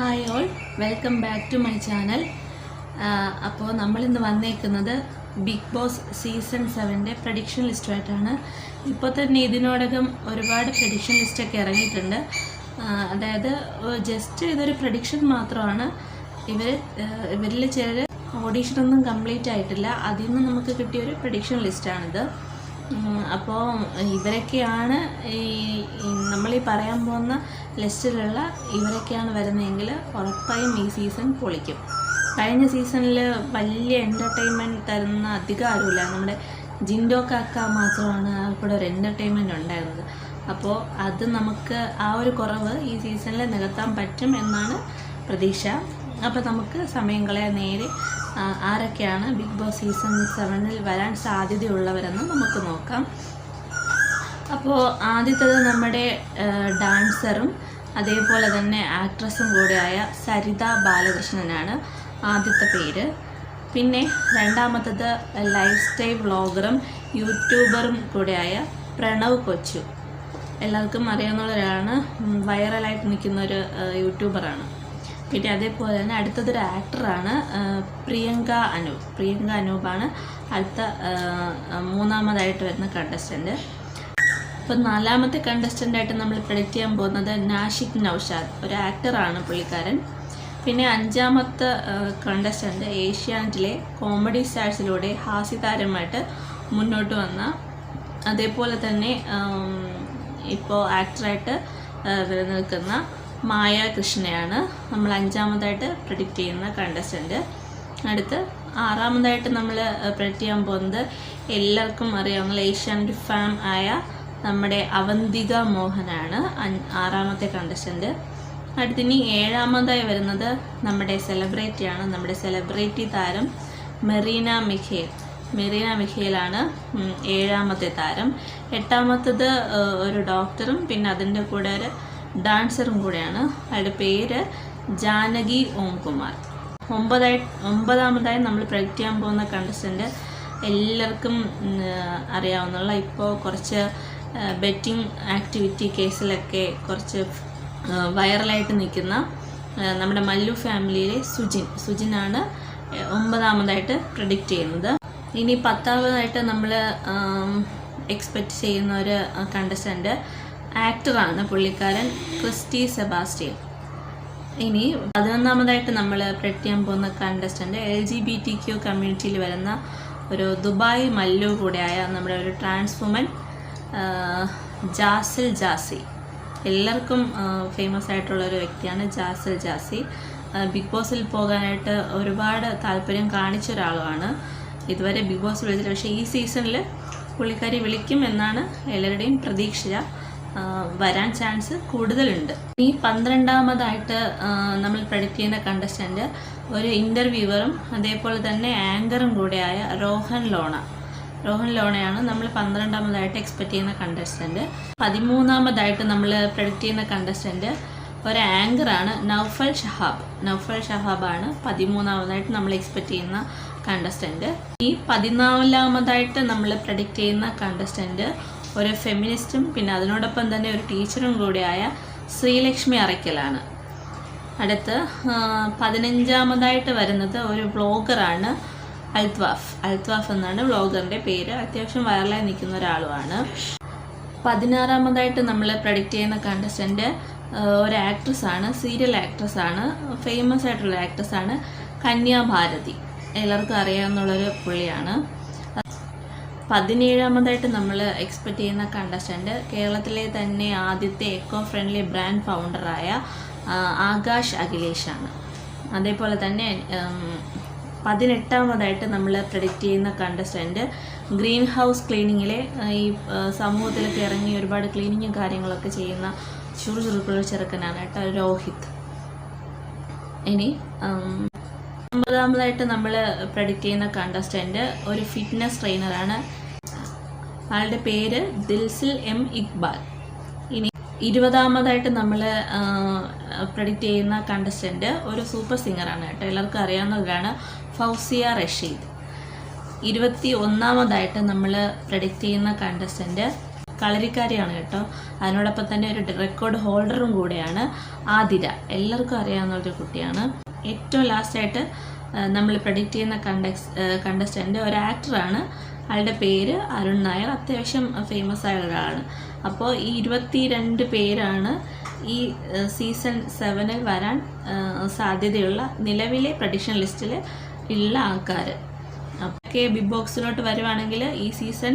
Hi all. Welcome back to my channel. അപ്പോൾ നമ്മളിന്ന് വന്നേക്കുന്നത് ബിഗ് ബോസ് സീസൺ സെവന്റെ പ്രഡിക്ഷൻ ലിസ്റ്റുമായിട്ടാണ്. ഇപ്പോൾ തന്നെ ഇതിനോടകം ഒരുപാട് പ്രഡിക്ഷൻ ലിസ്റ്റൊക്കെ ഇറങ്ങിയിട്ടുണ്ട്. അതായത് ജസ്റ്റ് ഇതൊരു പ്രഡിക്ഷൻ മാത്രമാണ്. ഇവർ ഇവരിൽ ചിലർ ഓഡീഷനൊന്നും കംപ്ലീറ്റ് ആയിട്ടില്ല. അതിൽ നിന്ന് നമുക്ക് കിട്ടിയൊരു പ്രഡിക്ഷൻ ലിസ്റ്റാണിത്. അപ്പോൾ ഇവരൊക്കെയാണ് ഈ നമ്മളീ പറയാൻ പോകുന്ന ലിസ്റ്റിലുള്ള ഇവരൊക്കെയാണ് വരുന്നതെങ്കിൽ ഉറപ്പായും ഈ സീസൺ പൊളിക്കും. കഴിഞ്ഞ സീസണിൽ വലിയ എന്റർടൈൻമെന്റ് തരുന്ന അധികം ആരുമില്ല. നമ്മുടെ ജിൻഡോ കാക്ക മാത്രമാണ് അവിടെ ഒരു എന്റർടൈൻമെന്റ് ഉണ്ടായിരുന്നത്. അപ്പോൾ അത് നമുക്ക് ആ ഒരു കുറവ് ഈ സീസണിൽ നികത്താൻ പറ്റും എന്നാണ് പ്രതീക്ഷ. അപ്പോൾ നമുക്ക് സമയം കളയാൻ നേരെ ആരൊക്കെയാണ് ബിഗ് ബോസ് സീസൺ സെവനിൽ വരാൻ സാധ്യതയുള്ളവരെന്ന് നമുക്ക് നോക്കാം. അപ്പോൾ ആദ്യത്തത് നമ്മുടെ ഡാൻസറും അതേപോലെ തന്നെ ആക്ട്രസും കൂടെയായ സരിത ബാലകൃഷ്ണനാണ് ആദ്യത്തെ പേര്. പിന്നെ രണ്ടാമത്തത് ലൈഫ് സ്റ്റൈൽ വ്ളോഗറും യൂട്യൂബറും കൂടെയായ പ്രണവ് കൊച്ചു. എല്ലാവർക്കും അറിയാവുന്നവരാണ് ഉം, വൈറലായിട്ട് നിൽക്കുന്ന ഒരു യൂട്യൂബറാണ് പിന്നെ അതേപോലെ തന്നെ അടുത്തതൊരു ആക്ടറാണ് പ്രിയങ്ക അനൂപ്. പ്രിയങ്ക അനൂപാണ് അടുത്ത മൂന്നാമതായിട്ട് വരുന്ന കണ്ടസ്റ്റന്റ് ഇപ്പം നാലാമത്തെ കണ്ടസ്റ്റന്റ് ആയിട്ട് നമ്മൾ പ്രഡിക്റ്റ് ചെയ്യാൻ പോകുന്നത് നാഷിക് നൌഷാദ്. ഒരു ആക്ടറാണ് പുള്ളിക്കാരൻ. പിന്നെ അഞ്ചാമത്തെ കണ്ടസ്റ്റന്റ് ഏഷ്യാനെറ്റിലെ കോമഡി സ്റ്റാർസിലൂടെ ഹാസ്യതാരമായിട്ട് മുന്നോട്ട് വന്ന അതേപോലെ തന്നെ ഇപ്പോൾ ആക്ടറായിട്ട് നിൽക്കുന്ന മായ കൃഷ്ണയാണ് നമ്മൾ അഞ്ചാമതായിട്ട് പ്രഡിക്റ്റ് ചെയ്യുന്ന കണ്ടസ്റ്റന്റ് അടുത്ത് ആറാമതായിട്ട് നമ്മൾ പ്രഡിക്റ്റ് ചെയ്യാൻ പോകുന്നത് എല്ലാവർക്കും അറിയാവുന്ന ഏഷ്യാനെറ്റ് ഫാം ആയ നമ്മുടെ അവന്തിക മോഹനാണ്. ആറാമത്തെ അടുത്ത അടുത്തിനി ഏഴാമതായി വരുന്നത് നമ്മുടെ സെലിബ്രിറ്റിയാണ് നമ്മുടെ സെലിബ്രിറ്റി താരം മെറീന മിഖേൽ. മെറീന മിഖേലാണ് ഏഴാമത്തെ താരം. എട്ടാമത്തത് ഒരു ഡോക്ടറും പിന്നെ അതിന്റെ കൂടെ ഒരു ഡാൻസറും കൂടെയാണ്. അയാളുടെ പേര് ജാനകി ഓംകുമാർ. ഒമ്പതായി ഒമ്പതാമതായി നമ്മൾ പ്രൊജക്റ്റ് ചെയ്യാൻ പോകുന്ന കണ്ടസ്റ്റന്റ് എല്ലാവർക്കും അറിയാവുന്ന അറിയാവുന്നുള്ള ഇപ്പോൾ കുറച്ച് ബെറ്റിംഗ് ആക്ടിവിറ്റി കേസിലൊക്കെ കുറച്ച് വൈറലായിട്ട് നിൽക്കുന്ന നമ്മുടെ മല്ലു ഫാമിലിയിലെ സുജിൻ. സുജിനാണ് ഒമ്പതാമതായിട്ട് പ്രഡിക്റ്റ് ചെയ്യുന്നത്. ഇനി പത്താമതായിട്ട് നമ്മൾ എക്സ്പെക്റ്റ് ചെയ്യുന്ന ഒരു കണ്ടസ്റ്റന്റ് ആക്ടറാണ് പുള്ളിക്കാരൻ ക്രിസ്റ്റി സെബാസ്റ്റ്യൻ. ഇനി പതിനൊന്നാമതായിട്ട് നമ്മൾ പ്രഡിക്റ്റ് ചെയ്യാൻ പോകുന്ന contestant L G B T Q കമ്മ്യൂണിറ്റിയിൽ വരുന്ന ഒരു ദുബായ് മല്ലു കൂടെയായ നമ്മുടെ ഒരു ട്രാൻസ് വുമൻ ജാസിൽ ജാസി. എല്ലാവർക്കും ഫേമസ് ആയിട്ടുള്ള ഒരു വ്യക്തിയാണ് ജാസിൽ ജാസി. ബിഗ് ബോസിൽ പോകാനായിട്ട് ഒരുപാട് താല്പര്യം കാണിച്ച ഒരാളുമാണ്. ഇതുവരെ ബിഗ് ബോസ് വിളിച്ചില്ല പക്ഷേ ഈ സീസണിൽ പുള്ളിക്കാരി വിളിക്കും എന്നാണ് എല്ലാവരുടെയും പ്രതീക്ഷ. വരാൻ ചാൻസ് കൂടുതലുണ്ട്. ഈ പന്ത്രണ്ടാമതായിട്ട് നമ്മൾ പ്രഡിക്റ്റ് ചെയ്യുന്ന കണ്ടസ്റ്റന്റ് ഒരു ഇന്റർവ്യൂവറും അതേപോലെ തന്നെ ആങ്കറും കൂടെയായ രോഹൻ ലോണ. രോഹൻ ലോണയാണ് നമ്മൾ പന്ത്രണ്ടാമതായിട്ട് എക്സ്പെക്റ്റ് ചെയ്യുന്ന കണ്ടസ്റ്റന്റ് പതിമൂന്നാമതായിട്ട് നമ്മൾ പ്രഡിക്റ്റ് ചെയ്യുന്ന കണ്ടസ്റ്റന്റ് ഒരു ആങ്കറാണ് നൗഫൽ ഷഹാബ്. നൗഫൽ ഷഹാബാണ് പതിമൂന്നാമതായിട്ട് നമ്മൾ എക്സ്പെക്റ്റ് ചെയ്യുന്ന കണ്ടസ്റ്റന്റ് ഈ പതിനാലാമതായിട്ട് നമ്മൾ പ്രഡിക്റ്റ് ചെയ്യുന്ന കണ്ടസ്റ്റന്റ് ഒരു ഫെമിനിസ്റ്റും പിന്നെ അതിനോടൊപ്പം തന്നെ ഒരു ടീച്ചറും കൂടിയായ ശ്രീലക്ഷ്മി അറയ്ക്കലാണ്. അടുത്ത് പതിനഞ്ചാമതായിട്ട് വരുന്നത് ഒരു വ്ളോഗറാണ് അൽത്വാഫ്. അൽത്വാഫ് എന്നാണ് വ്ളോഗറിന്റെ പേര്. അത്യാവശ്യം വൈറലായി നിൽക്കുന്ന ഒരാളുമാണ്. പതിനാറാമതായിട്ട് നമ്മൾ പ്രഡിക്റ്റ് ചെയ്യുന്ന കണ്ടസ്റ്റന്റ് ഒരു ആക്ട്രസ് ആണ്. സീരിയൽ ആക്ട്രസ് ആണ്. ഫേമസ് ആയിട്ടുള്ള ആക്ട്രസ് ആണ് കന്യാ ഭാരതി. എല്ലാവർക്കും അറിയാവുന്നുള്ളൊരു പുള്ളിയാണ്. പതിനേഴാമതായിട്ട് നമ്മൾ എക്സ്പെക്റ്റ് ചെയ്യുന്ന കണ്ടസ്റ്റന്റ് കേരളത്തിലെ തന്നെ ആദ്യത്തെ എക്കോ ഫ്രണ്ട്ലി ബ്രാൻഡ് ഫൗണ്ടറായ ആകാശ് അഖിലേഷാണ് അതേപോലെ തന്നെ പതിനെട്ടാമതായിട്ട് നമ്മൾ പ്രഡിക്റ്റ് ചെയ്യുന്ന കണ്ടസ്റ്റന്റ് ഗ്രീൻ ഹൗസ് ക്ലീനിങ്ങിലെ ഈ സമൂഹത്തിലൊക്കെ ഇറങ്ങി ഒരുപാട് ക്ലീനിങ്ങും കാര്യങ്ങളൊക്കെ ചെയ്യുന്ന ചുറുചുറുക്കുള്ള ചെറുക്കനാണ് കേട്ടോ രോഹിത്. ഇനി ഒമ്പതാമതായിട്ട് നമ്മൾ പ്രഡിക്റ്റ് ചെയ്യുന്ന കണ്ടസ്റ്റന്റ് ഒരു ഫിറ്റ്നസ് ട്രെയിനറാണ് ആളുടെ പേര് ദിൽസിൽ എം ഇക്ബാൽ. ഇരുപതാമതായിട്ട് നമ്മൾ പ്രഡിക്റ്റ് ചെയ്യുന്ന കണ്ടസ്റ്റന്റ് ഒരു സൂപ്പർ സിംഗറാണ് കേട്ടോ. എല്ലാവർക്കും അറിയാവുന്നവരാണ് ഫൗസിയ റഷീദ്. ഇരുപത്തി ഒന്നാമതായിട്ട് നമ്മൾ പ്രഡിക്റ്റ് ചെയ്യുന്ന കണ്ടസ്റ്റന്റ് കളരിക്കാരിയാണ് കേട്ടോ. അതിനോടൊപ്പം തന്നെ ഒരു റെക്കോർഡ് ഹോൾഡറും കൂടെയാണ് ആതിര. എല്ലാവർക്കും അറിയാവുന്ന ഒരു കുട്ടിയാണ്. ഏറ്റവും ലാസ്റ്റായിട്ട് നമ്മൾ പ്രഡിക്റ്റ് ചെയ്യുന്ന കണ്ടക്സ് കണ്ടസ്റ്റന്റ് ഒരു ആക്ടറാണ് അയാളുടെ പേര് അരുൺ നായർ. അത്യാവശ്യം ഫേമസ് ആയ ഒരാളാണ്. അപ്പോൾ ഈ ഇരുപത്തി രണ്ട് പേരാണ് ഈ സീസൺ സെവനിൽ വരാൻ സാധ്യതയുള്ള നിലവിലെ പ്രഡിക്ഷൻ ലിസ്റ്റിൽ ഉള്ള ആൾക്കാർ ഒക്കെ ബിഗ് ബോക്സിലോട്ട് വരുവാണെങ്കിൽ ഈ സീസൺ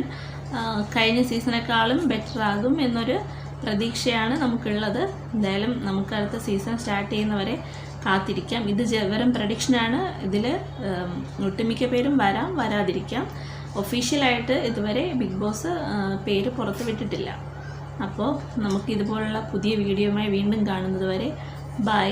കഴിഞ്ഞ സീസണേക്കാളും ബെറ്റർ ആകും എന്നൊരു പ്രതീക്ഷയാണ് നമുക്കുള്ളത്. എന്തായാലും നമുക്ക് അടുത്ത സീസൺ സ്റ്റാർട്ട് ചെയ്യുന്നവരെ കാത്തിരിക്കാം. ഇത് വെറും പ്രഡിക്ഷനാണ് ഇതിൽ ഒട്ടുമിക്ക പേരും വരാം വരാതിരിക്കാം. ഒഫീഷ്യലായിട്ട് ഇതുവരെ ബിഗ് ബോസ് പേര് പുറത്ത് വിട്ടിട്ടില്ല. അപ്പോൾ നമുക്ക് ഇതുപോലുള്ള പുതിയ വീഡിയോയുമായി വീണ്ടും കാണുന്നത് വരെ. ബൈ